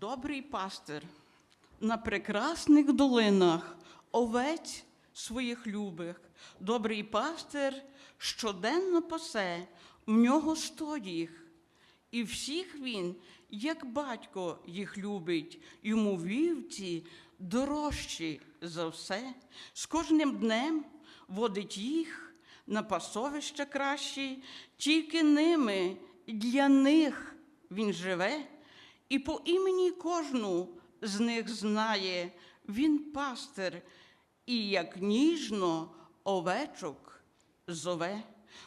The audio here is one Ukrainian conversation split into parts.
Добрий пастир на прекрасних долинах овець своїх любих. Добрий пастир щоденно пасе, в нього сто їх. І всіх він, як батько, їх любить, йому вівці дорожчі за все. З кожним днем водить їх на пасовища кращі, тільки ними для них він живе, і по імені кожну з них знає, він пастир, і як ніжно овечок зове.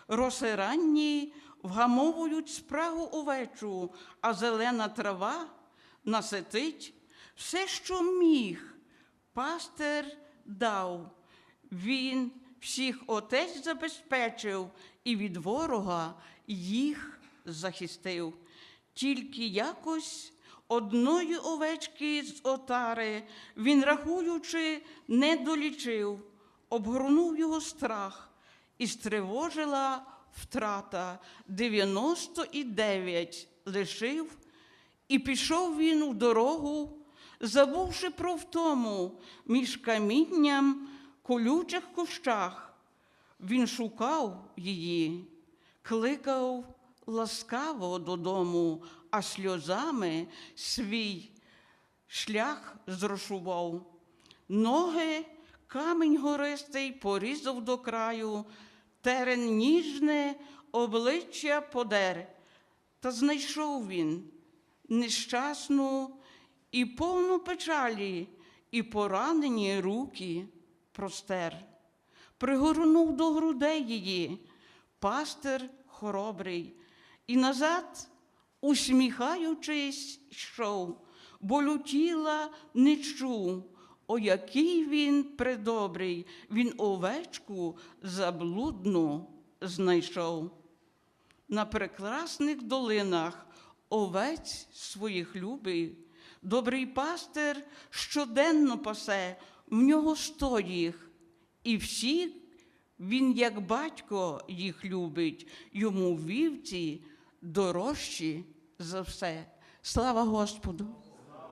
Роси ранні вгамовують спрагу овечу, а зелена трава наситить все, що міг. Пастир дав, він всіх отець забезпечив і від ворога їх захистив. Тільки якось одної овечки з отари він, рахуючи, не долічив, обгорнув його страх і стривожила втрата. 99 лишив, і пішов він у дорогу, забувши про втому між камінням колючих кущах. Він шукав її, кликав ласкаво додому, а сльозами свій шлях зрошував. Ноги камінь гористий порізав до краю, терен ніжне обличчя подер. Та знайшов він нещасну і повну печалі, і поранені руки простер. Пригорнув до грудей її, пастир хоробрий, і назад, усміхаючись, йшов, болю тіла не чув. О, який він предобрий, він овечку заблудну знайшов. На прекрасних долинах овець своїх любив, добрий пастир щоденно пасе, в нього сто їх, і всі він, як батько, їх любить, йому вівці дорожчі за все. Слава Господу!